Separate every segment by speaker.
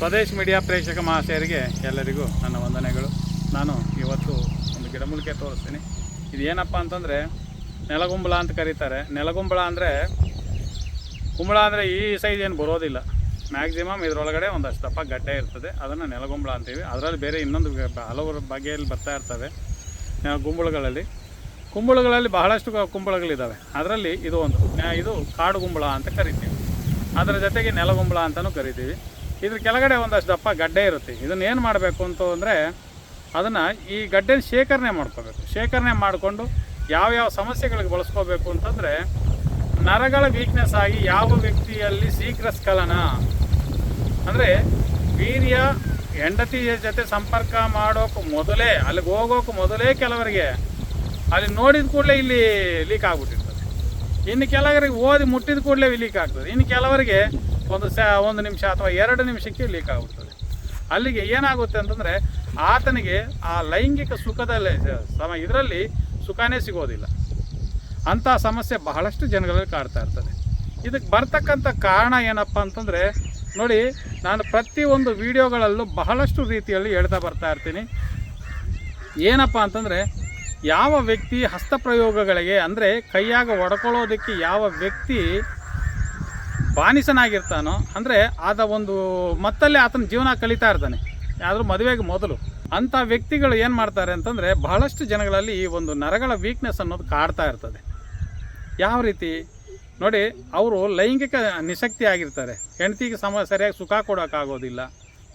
Speaker 1: Swadesh media ಪ್ರೇಕ್ಷಕ ಮಹಾಶಯರಿಗೆ ಎಲ್ಲರಿಗೂ ನನ್ನ ವಂದನೆಗಳು. ನಾನು ಇವತ್ತು ಒಂದು ಗಿಡಮೂಲಿಕೆ ತೋರಿಸ್ತೀನಿ. ಇದು ಏನಪ್ಪ ಅಂತಂದರೆ, ನೆಲಗುಂಬಳ ಅಂತ ಕರೀತಾರೆ. ನೆಲಗುಂಬಳ ಅಂದರೆ, ಕುಂಬಳ ಅಂದರೆ ಈ ಸೈಜ್ ಏನು ಬರೋದಿಲ್ಲ. ಮ್ಯಾಕ್ಸಿಮಮ್ ಇದರೊಳಗಡೆ ಒಂದಷ್ಟು ದಪ್ಪ ಗಡ್ಡೆ ಇರ್ತದೆ. ಅದನ್ನು ನೆಲಗುಂಬಳ ಅಂತೀವಿ. ಅದರಲ್ಲಿ ಬೇರೆ ಇನ್ನೊಂದು ಹಲವು ಬಗೆಯಲ್ಲಿ ಬರ್ತಾ ಇರ್ತವೆ ಗುಂಬಳಗಳಲ್ಲಿ. ಕುಂಬಳಗಳಲ್ಲಿ ಬಹಳಷ್ಟು ಕುಂಬಳಗಳಿದ್ದಾವೆ ಅದರಲ್ಲಿ ಇದು ಒಂದು ಇದು ಕಾಡು ಗುಂಬಳ ಅಂತ ಕರಿತೀವಿ. ಅದರ ಜೊತೆಗೆ ನೆಲಗುಂಬಳ ಅಂತಲೂ ಕರಿತೀವಿ. ಇದ್ರ ಕೆಳಗಡೆ ಒಂದಷ್ಟು ದಪ್ಪ ಗಡ್ಡೆ ಇರುತ್ತೆ. ಇದನ್ನು ಏನು ಮಾಡಬೇಕು ಅಂತ ಅಂದರೆ ಅದನ್ನು ಈ ಗಡ್ಡೆನ ಶೇಖರಣೆ ಮಾಡ್ಕೋಬೇಕು. ಶೇಖರಣೆ ಮಾಡಿಕೊಂಡು ಯಾವ್ಯಾವ ಸಮಸ್ಯೆಗಳಿಗೆ ಬಳಸ್ಕೋಬೇಕು ಅಂತಂದರೆ ನರಗಳ ವೀಕ್ನೆಸ್ ಆಗಿ ಯಾವ ವ್ಯಕ್ತಿಯಲ್ಲಿ ಶೀಘ್ರ ಸ್ಖಲನ? ಅಂದರೆ ವೀರ್ಯ ಹೆಂಡತಿಯ ಜೊತೆ ಸಂಪರ್ಕ ಮಾಡೋಕೆ ಮೊದಲೇ, ಅಲ್ಲಿಗೆ ಹೋಗೋಕೆ ಮೊದಲೇ ಕೆಲವರಿಗೆ ಅಲ್ಲಿ ನೋಡಿದ ಕೂಡಲೇ ಇಲ್ಲಿ ಲೀಕ್ ಆಗ್ಬಿಟ್ಟಿರ್ತದೆ. ಇನ್ನು ಕೆಲವರಿಗೆ ಓದಿ ಮುಟ್ಟಿದ ಕೂಡಲೇ ಲೀಕ್ ಆಗ್ತದೆ. ಇನ್ನು ಕೆಲವರಿಗೆ ಒಂದು ಸ, ಒಂದು ನಿಮಿಷ ಅಥವಾ ಎರಡು ನಿಮಿಷಕ್ಕೆ ಲೀಕ್ ಆಗುತ್ತದೆ ಅಲ್ಲಿಗೆ ಏನಾಗುತ್ತೆ ಅಂತಂದರೆ, ಆತನಿಗೆ ಆ ಲೈಂಗಿಕ ಸುಖದಲ್ಲಿ ಸಮ, ಇದರಲ್ಲಿ ಸುಖನೇ ಸಿಗೋದಿಲ್ಲ. ಅಂಥ ಸಮಸ್ಯೆ ಬಹಳಷ್ಟು ಜನಗಳಲ್ಲಿ ಕಾಡ್ತಾ ಇರ್ತದೆ. ಇದಕ್ಕೆ ಬರ್ತಕ್ಕಂಥ ಕಾರಣ ಏನಪ್ಪ ಅಂತಂದರೆ, ನೋಡಿ, ನಾನು ಪ್ರತಿಯೊಂದು ವಿಡಿಯೋಗಳಲ್ಲೂ ಬಹಳಷ್ಟು ರೀತಿಯಲ್ಲಿ ಹೇಳ್ತಾ ಬರ್ತಾ ಇರ್ತೀನಿ. ಏನಪ್ಪ ಅಂತಂದರೆ, ಯಾವ ವ್ಯಕ್ತಿ ಹಸ್ತಪ್ರಯೋಗಗಳಿಗೆ, ಅಂದರೆ ಕೈಯಾಗ ಒಡ್ಕೊಳ್ಳೋದಕ್ಕೆ ಯಾವ ವ್ಯಕ್ತಿ ಬಾನಿಸನಾಗಿರ್ತಾನೋ, ಅಂದರೆ ಆದ ಒಂದು ಮತ್ತಲ್ಲೇ ಆತನ ಜೀವನ ಕಳೀತಾ ಇರ್ತಾನೆ. ಆದರೂ ಮದುವೆಗೆ ಮೊದಲು. ಅಂಥ ವ್ಯಕ್ತಿಗಳು ಏನು ಮಾಡ್ತಾರೆ ಅಂತಂದರೆ ಬಹಳಷ್ಟು ಜನಗಳಲ್ಲಿ ಈ ಒಂದು ನರಗಳ ವೀಕ್ನೆಸ್ ಅನ್ನೋದು ಕಾಡ್ತಾ ಇರ್ತದೆ. ಯಾವ ರೀತಿ? ನೋಡಿ, ಅವರು ಲೈಂಗಿಕ ನಿಶಕ್ತಿ ಆಗಿರ್ತಾರೆ. ಹೆಂಡತಿಗೆ ಸಮ ಸರಿಯಾಗಿ ಸುಖ ಕೊಡೋಕ್ಕಾಗೋದಿಲ್ಲ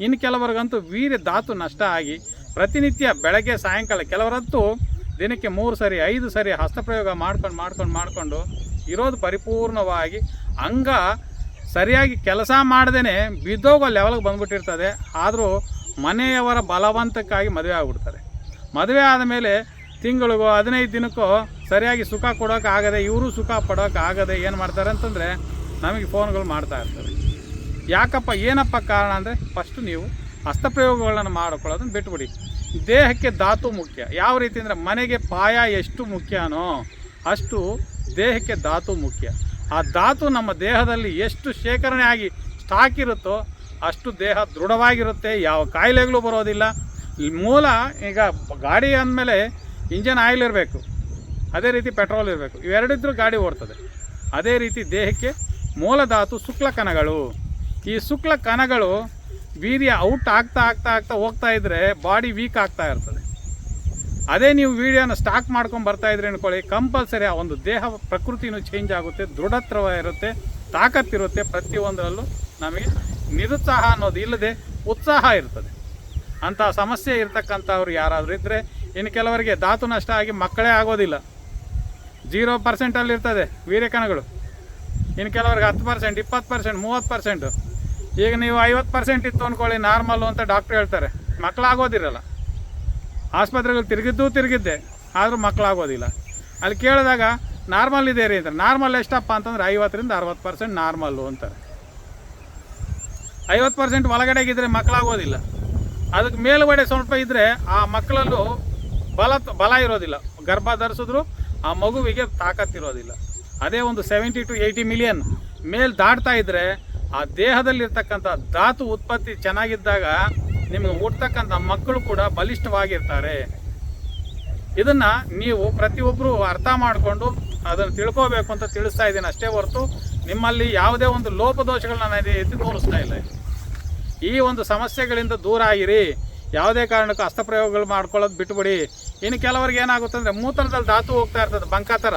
Speaker 1: ಇನ್ನು ಕೆಲವರಿಗಂತೂ ವೀರ್ಯ, ಧಾತು ನಷ್ಟ ಆಗಿ ಪ್ರತಿನಿತ್ಯ ಬೆಳಗ್ಗೆ, ಸಾಯಂಕಾಲ ಕೆಲವರಂತೂ ದಿನಕ್ಕೆ ಮೂರು ಸರಿ, ಐದು ಸರಿ ಹಸ್ತಪ್ರಯೋಗ ಮಾಡ್ಕೊಂಡು ಮಾಡ್ಕೊಂಡು, ಮಾಡಿಕೊಂಡು ಇರೋದು ಪರಿಪೂರ್ಣವಾಗಿ ಅಂಗ ಸರಿಯಾಗಿ ಕೆಲಸ ಮಾಡ್ದೇ ಬಿದ್ದೋಗೋ ಲೆವೆಲ್ಗೆ ಬಂದ್ಬಿಟ್ಟಿರ್ತದೆ. ಆದರೂ ಮನೆಯವರ ಬಲವಂತಕ್ಕಾಗಿ ಮದುವೆ ಆಗ್ಬಿಡ್ತಾರೆ. ಮದುವೆ ಆದಮೇಲೆ ತಿಂಗಳಿಗೋ ಹದಿನೈದು ದಿನಕ್ಕೋ ಸರಿಯಾಗಿ ಸುಖ ಕೊಡೋಕೆ ಆಗದೆ, ಇವರು ಸುಖ ಪಡೋಕೆ ಆಗದೆ ಏನು ಮಾಡ್ತಾರೆ ಅಂತಂದರೆ ನಮಗೆ ಫೋನ್ಗಳು ಮಾಡ್ತಾ ಇರ್ತಾರೆ ಯಾಕಪ್ಪ, ಏನಪ್ಪ ಕಾರಣ ಅಂದರೆ ಫಸ್ಟು ನೀವು ಹಸ್ತಪ್ರಯೋಗಗಳನ್ನು ಮಾಡಿಕೊಳ್ಳೋದನ್ನು ಬಿಟ್ಬಿಡಿ. ದೇಹಕ್ಕೆ ಧಾತು ಮುಖ್ಯ. ಯಾವ ರೀತಿ ಅಂದರೆ ಮನೆಗೆ ಪಾಯ ಎಷ್ಟು ಮುಖ್ಯನೋ ಅಷ್ಟು ದೇಹಕ್ಕೆ ಧಾತು ಮುಖ್ಯ. ಆ ಧಾತು ನಮ್ಮ ದೇಹದಲ್ಲಿ ಎಷ್ಟು ಶೇಖರಣೆ ಆಗಿ ಸ್ಟಾಕ್ ಇರುತ್ತೋ ಅಷ್ಟು ದೇಹ ದೃಢವಾಗಿರುತ್ತೆ. ಯಾವ ಕಾಯಿಲೆಗಳು ಬರೋದಿಲ್ಲ. ಮೂಲ ಈಗ ಗಾಡಿ ಅಂದಮೇಲೆ ಇಂಜನ್ ಆಯಿಲ್ ಇರಬೇಕು. ಅದೇ ರೀತಿ ಪೆಟ್ರೋಲ್ ಇರಬೇಕು. ಇವೆರಡಿದ್ರೂ ಗಾಡಿ ಓಡ್ತದೆ. ಅದೇ ರೀತಿ ದೇಹಕ್ಕೆ ಮೂಲ ಧಾತು ಶುಕ್ಲ ಕಣಗಳು. ಈ ಶುಕ್ಲ ಕಣಗಳು ವೀರ್ಯ ಔಟ್ ಆಗ್ತಾ ಆಗ್ತಾ ಆಗ್ತಾ ಹೋಗ್ತಾ ಇದ್ದರೆ ಬಾಡಿ ವೀಕ್ ಆಗ್ತಾ ಇರ್ತದೆ. ಅದೇ ನೀವು ವಿಡಿಯೋನ ಸ್ಟಾಕ್ ಮಾಡ್ಕೊಂಡು ಬರ್ತಾ ಇದ್ರೆ ಅನ್ಕೊಳ್ಳಿ, ಕಂಪಲ್ಸರಿ ಆ ಒಂದು ದೇಹ ಪ್ರಕೃತಿನೂ ಚೇಂಜ್ ಆಗುತ್ತೆ ದೃಢತ್ವ ಇರುತ್ತೆ ತಾಕತ್ತಿರುತ್ತೆ ಪ್ರತಿಯೊಂದರಲ್ಲೂ ನಮಗೆ ನಿರುತ್ಸಾಹ ಅನ್ನೋದು ಇಲ್ಲದೆ ಉತ್ಸಾಹ ಇರ್ತದೆ. ಅಂಥ ಸಮಸ್ಯೆ ಇರ್ತಕ್ಕಂಥವ್ರು ಯಾರಾದರೂ ಇದ್ದರೆ ಇನ್ನು ಕೆಲವರಿಗೆ ಧಾತು ನಷ್ಟ ಆಗಿ ಮಕ್ಕಳೇ ಆಗೋದಿಲ್ಲ. ಜೀರೋ ಪರ್ಸೆಂಟಲ್ಲಿ ಇರ್ತದೆ ವೀರ್ಯಕಣಗಳು. ಇನ್ನು ಕೆಲವರಿಗೆ ಹತ್ತು ಪರ್ಸೆಂಟ್ ಇಪ್ಪತ್ತು ಪರ್ಸೆಂಟ್ ಮೂವತ್ತು ಪರ್ಸೆಂಟು ಈಗ ನೀವು ಐವತ್ತು ಪರ್ಸೆಂಟ್ ಇತ್ತು ಅಂದ್ಕೊಳ್ಳಿ ನಾರ್ಮಲ್ಲು ಅಂತ ಡಾಕ್ಟ್ರ್ ಹೇಳ್ತಾರೆ. ಮಕ್ಕಳಾಗೋದಿರಲ್ಲ ಆಸ್ಪತ್ರೆಗಳು ತಿರುಗಿದ್ದು ತಿರುಗಿದ್ದೆ, ಆದರೂ ಮಕ್ಕಳಾಗೋದಿಲ್ಲ. ಅಲ್ಲಿ ಕೇಳಿದಾಗ, ನಾರ್ಮಲ್ ಇದೆ ರೀ ಅಂತಾರೆ. ನಾರ್ಮಲ್ ಎಷ್ಟಪ್ಪ ಅಂತಂದ್ರೆ, ಐವತ್ತರಿಂದ ಅರವತ್ತು ಪರ್ಸೆಂಟ್ ನಾರ್ಮಲ್ಲು ಅಂತಾರೆ. ಐವತ್ತು ಪರ್ಸೆಂಟ್ ಒಳಗಡೆಗಿದ್ರೆ ಮಕ್ಕಳಾಗೋದಿಲ್ಲ. ಅದಕ್ಕೆ ಮೇಲುಗಡೆ ಸ್ವಲ್ಪ ಇದ್ದರೆ ಆ ಮಕ್ಕಳಲ್ಲೂ ಬಲ ಬಲ ಇರೋದಿಲ್ಲ. ಗರ್ಭ ಧರಿಸಿದ್ರು ಆ ಮಗುವಿಗೆ ತಾಕತ್ತಿರೋದಿಲ್ಲ. ಅದೇ ಒಂದು ಸೆವೆಂಟಿ ಟು ಏಯ್ಟಿ ಮಿಲಿಯನ್ ಮೇಲ್ ದಾಟ್ತಾ ಇದ್ದರೆ ಆ ದೇಹದಲ್ಲಿರ್ತಕ್ಕಂಥ ಧಾತು ಉತ್ಪತ್ತಿ ಚೆನ್ನಾಗಿದ್ದಾಗ ನಿಮಗೆ ಹುಟ್ಟತಕ್ಕಂಥ ಮಕ್ಕಳು ಕೂಡ ಬಲಿಷ್ಠವಾಗಿರ್ತಾರೆ. ಇದನ್ನು ನೀವು ಪ್ರತಿಯೊಬ್ಬರು ಅರ್ಥ ಮಾಡಿಕೊಂಡು ಅದನ್ನು ತಿಳ್ಕೋಬೇಕು ಅಂತ ತಿಳಿಸ್ತಾ ಇದ್ದೀನಿ ಅಷ್ಟೇ ಹೊರತು ನಿಮ್ಮಲ್ಲಿ ಯಾವುದೇ ಒಂದು ಲೋಪದೋಷಗಳನ್ನ ನಾನು ಎತ್ತಿ ತೋರಿಸ್ತಾ ಇಲ್ಲ ಈ ಒಂದು ಸಮಸ್ಯೆಗಳಿಂದ ದೂರ ಆಗಿರಿ. ಯಾವುದೇ ಕಾರಣಕ್ಕೂ ಅಸ್ತಪ್ರಯೋಗಗಳು ಮಾಡ್ಕೊಳ್ಳೋದು ಬಿಟ್ಬಿಡಿ. ಇನ್ನು ಕೆಲವರಿಗೆ ಏನಾಗುತ್ತೆ ಅಂದರೆ ಮೂತ್ರದಲ್ಲಿ ಧಾತು ಹೋಗ್ತಾ ಇರ್ತದೆ, ಬಂಕ ಥರ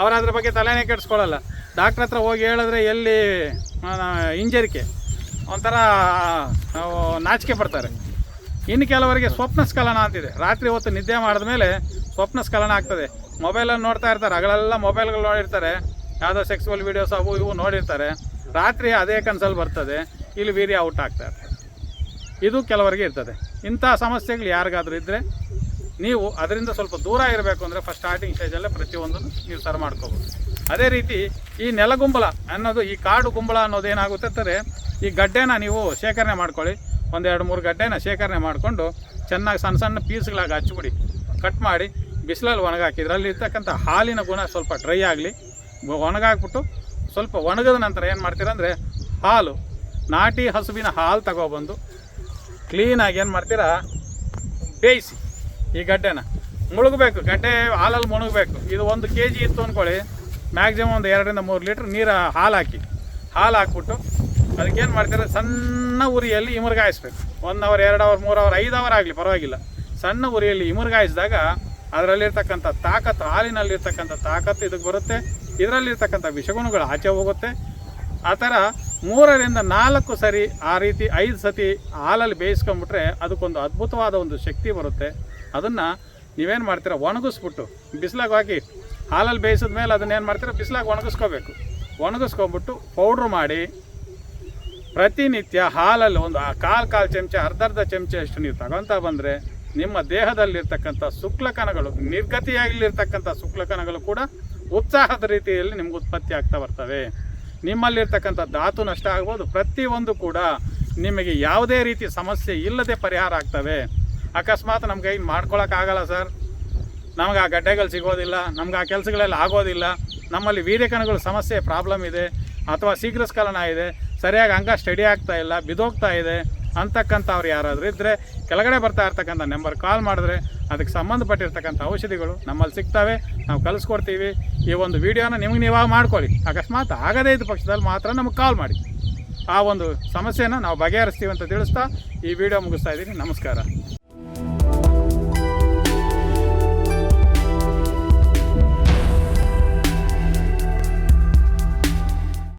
Speaker 1: ಅವ್ರು ಅದ್ರ ಬಗ್ಗೆ ತಲೆನೇ ಕೆಡಿಸ್ಕೊಳ್ಳಲ್ಲ ಡಾಕ್ಟ್ರ್ ಹತ್ರ ಹೋಗಿ ಹೇಳಿದ್ರೆ ಎಲ್ಲಿ ಇಂಜರಿಕೆ. ಹಿಂಜರಿಕೆ ಒಂಥರ ನಾಚಿಕೆ ಪಡ್ತಾರೆ. ಇನ್ನು ಕೆಲವರಿಗೆ ಸ್ವಪ್ನ ಸ್ಖಲನ ಅಂತಿದೆ. ರಾತ್ರಿ ಹೊತ್ತು ನಿದ್ದೆ ಮಾಡಿದ ಮೇಲೆ ಸ್ವಪ್ನ ಸ್ಖಲನ ಆಗ್ತದೆ. ಮೊಬೈಲಲ್ಲಿ ನೋಡ್ತಾ ಇರ್ತಾರೆ. ಅಗಳೆಲ್ಲ ಮೊಬೈಲ್ಗಳು ನೋಡಿರ್ತಾರೆ. ಯಾವುದೋ ಸೆಕ್ಸುವಲ್ ವೀಡಿಯೋಸ್ ಅವು ಇವು ನೋಡಿರ್ತಾರೆ. ರಾತ್ರಿ ಅದೇ ಕನ್ಸಲ್ಲಿ ಬರ್ತದೆ. ಇಲ್ಲಿ ವೀರ್ಯ ಔಟ್ ಆಗ್ತಾ ಇರ್ತದೆ ಇದು ಕೆಲವರಿಗೆ ಇರ್ತದೆ. ಇಂಥ ಸಮಸ್ಯೆಗಳು ಯಾರಿಗಾದರೂ ಇದ್ದರೆ ನೀವು ಅದರಿಂದ ಸ್ವಲ್ಪ ದೂರ ಇರಬೇಕು ಅಂದರೆ ಫಸ್ಟ್ ಸ್ಟಾರ್ಟಿಂಗ್ ಸ್ಟೇಜಲ್ಲೇ ಪ್ರತಿಯೊಂದನ್ನು ನೀವು ಸರ್ ಮಾಡ್ಕೋಬೋದು. ಅದೇ ರೀತಿ ಈ ನೆಲಗುಂಬಳ ಅನ್ನೋದು, ಈ ಕಾಡು ಗುಂಬಳ ಅನ್ನೋದು ಏನಾಗುತ್ತೆ ಅಂದರೆ ಈ ಗಡ್ಡೆನ ನೀವು ಶೇಖರಣೆ ಮಾಡ್ಕೊಳ್ಳಿ. ಒಂದೆರಡು ಮೂರು ಗಡ್ಡೆನ ಶೇಖರಣೆ ಮಾಡಿಕೊಂಡು ಚೆನ್ನಾಗಿ ಸಣ್ಣ ಸಣ್ಣ ಪೀಸ್ಗಳಾಗಿ ಹಚ್ಬಿಡಿ ಕಟ್ ಮಾಡಿ, ಬಿಸಿಲಲ್ಲಿ ಒಣಗಾಕಿ ಇದರಲ್ಲಿ ಇರ್ತಕ್ಕಂಥ ಹಾಲಿನ ಗುಣ ಸ್ವಲ್ಪ ಡ್ರೈ ಆಗಲಿ. ಒಣಗಾಕ್ಬಿಟ್ಟು ಸ್ವಲ್ಪ ಒಣಗಿದ ನಂತರ ಏನು ಮಾಡ್ತೀರಾ ಅಂದರೆ, ಹಾಲು, ನಾಟಿ ಹಸುವಿನ ಹಾಲು ತಗೊಬಂದು ಕ್ಲೀನಾಗಿ ಏನು ಮಾಡ್ತೀರಾ, ಬೇಯಿಸಿ ಈ ಗಡ್ಡೆನ. ಮುಳುಗಬೇಕು, ಗಡ್ಡೆ ಹಾಲಲ್ಲಿ ಮುಳುಗಬೇಕು. ಇದು ಒಂದು ಕೆ ಜಿ ಇತ್ತು ಅಂದ್ಕೊಳ್ಳಿ ಮ್ಯಾಕ್ಸಿಮಮ್ ಒಂದು ಎರಡರಿಂದ ಮೂರು ಲೀಟ್ರ್ ನೀರು ಹಾಲು ಹಾಕಿ. ಹಾಲು ಹಾಕ್ಬಿಟ್ಟು ಅದಕ್ಕೇನು ಮಾಡ್ತಾರೆ, ಸಣ್ಣ ಉರಿಯಲ್ಲಿ ಇಮರ್ಗಾಯಿಸ್ಬೇಕು ಒನ್ ಅವರ್, ಎರಡು ಅವರ್, ಮೂರು ಅವರ್, ಐದು ಅವರ್ ಆಗಲಿ, ಪರವಾಗಿಲ್ಲ. ಸಣ್ಣ ಉರಿಯಲ್ಲಿ ಇಮರ್ಗಾಯಿಸಿದಾಗ ಅದರಲ್ಲಿರ್ತಕ್ಕಂಥ ತಾಕತ್ತು, ಹಾಲಿನಲ್ಲಿರ್ತಕ್ಕಂಥ ತಾಕತ್ತು ಇದಕ್ಕೆ ಬರುತ್ತೆ. ಇದರಲ್ಲಿರ್ತಕ್ಕಂಥ ವಿಷಗುಣಗಳು ಆಚೆ ಹೋಗುತ್ತೆ. ಆ ಥರ ಮೂರರಿಂದ ನಾಲ್ಕು ಸರಿ ಆ ರೀತಿ ಐದು ಸತಿ ಹಾಲಲ್ಲಿ ಬೇಯಿಸ್ಕೊಂಬಿಟ್ರೆ ಅದಕ್ಕೊಂದು ಅದ್ಭುತವಾದ ಒಂದು ಶಕ್ತಿ ಬರುತ್ತೆ. ಅದನ್ನು ನೀವೇನು ಮಾಡ್ತೀರಾ, ಒಣಗಿಸ್ಬಿಟ್ಟು, ಬಿಸಿಲಾಗಿ ಹಾಕಿ ಹಾಲಲ್ಲಿ ಬೇಯಿಸಿದ ಮೇಲೆ ಅದನ್ನೇನು ಮಾಡ್ತೀರಾ? ಬಿಸಿಲಾಗ ಒಣಗಿಸ್ಕೋಬೇಕು. ಒಣಗಿಸ್ಕೊಂಬಿಟ್ಟು ಪೌಡ್ರ್ ಮಾಡಿ ಪ್ರತಿನಿತ್ಯ ಹಾಲಲ್ಲಿ ಒಂದು ಕಾಲು ಕಾಲು ಚಮಚ ಅರ್ಧ ಅರ್ಧ ಚಮಚ ಅಷ್ಟು ನೀವು ತಗೊತಾ ಬಂದರೆ ನಿಮ್ಮ ದೇಹದಲ್ಲಿರ್ತಕ್ಕಂಥ ಶುಕ್ಲಕಣಗಳು ನಿರ್ಗತಿಯಾಗಿರ್ತಕ್ಕಂಥ ಶುಕ್ಲಕಣಗಳು ಕೂಡ ಉತ್ಸಾಹದ ರೀತಿಯಲ್ಲಿ ನಿಮ್ಗೆ ಉತ್ಪತ್ತಿ ಆಗ್ತಾ ಬರ್ತವೆ. ನಿಮ್ಮಲ್ಲಿರ್ತಕ್ಕಂಥ ಧಾತು ನಷ್ಟ ಆಗ್ಬೋದು. ಪ್ರತಿಯೊಂದು ಕೂಡ ನಿಮಗೆ ಯಾವುದೇ ರೀತಿ ಸಮಸ್ಯೆ ಇಲ್ಲದೆ ಪರಿಹಾರ ಆಗ್ತವೆ. ಅಕಸ್ಮಾತ್ ನಮ್ಗೆ ಏನು ಮಾಡ್ಕೊಳಕ್ಕಾಗಲ್ಲ ಸರ್. ನಮಗೆ ಆ ಗಡ್ಡೆಗಳು ಸಿಗೋದಿಲ್ಲ, ನಮ್ಗೆ ಆ ಕೆಲಸಗಳೆಲ್ಲ ಆಗೋದಿಲ್ಲ. ನಮ್ಮಲ್ಲಿ ವೀರ್ಯಕಣಗಳ ಸಮಸ್ಯೆ ಪ್ರಾಬ್ಲಮ್ ಇದೆ, ಅಥವಾ ಶೀಘ್ರಸ್ಖಲನ ಇದೆ, ಸರಿಯಾಗಿ ಅಂಗ ಸ್ಟಡಿ ಆಗ್ತಾ ಇಲ್ಲ ಬಿದೋಗ್ತಾ ಇದೆ ಅಂತಕ್ಕಂಥವ್ರು ಯಾರಾದರೂ ಇದ್ದರೆ ಕೆಳಗಡೆ ಬರ್ತಾ ಇರ್ತಕ್ಕಂಥ ನಂಬರ್ ಕಾಲ್ ಮಾಡಿದ್ರೆ ಅದಕ್ಕೆ ಸಂಬಂಧಪಟ್ಟಿರ್ತಕ್ಕಂಥ ಔಷಧಿಗಳು ನಮ್ಮಲ್ಲಿ ಸಿಗ್ತವೆ, ನಾವು ಕಲಿಸ್ಕೊಡ್ತೀವಿ ಈ ಒಂದು ವಿಡಿಯೋನ ನಿಮ್ಗೆ ನೀವಾಗ ಮಾಡ್ಕೊಳ್ಳಿ. ಅಕಸ್ಮಾತ್ ಆಗದೇ ಇದ್ದ ಪಕ್ಷದಲ್ಲಿ ಮಾತ್ರ ನಮಗೆ ಕಾಲ್ ಮಾಡಿ. ಆ ಒಂದು ಸಮಸ್ಯೆನ ನಾವು ಬಗೆಹರಿಸ್ತೀವಿ ಅಂತ ತಿಳಿಸ್ತಾ ಈ ವಿಡಿಯೋ ಮುಗಿಸ್ತಾ ಇದ್ದೀನಿ. ನಮಸ್ಕಾರ.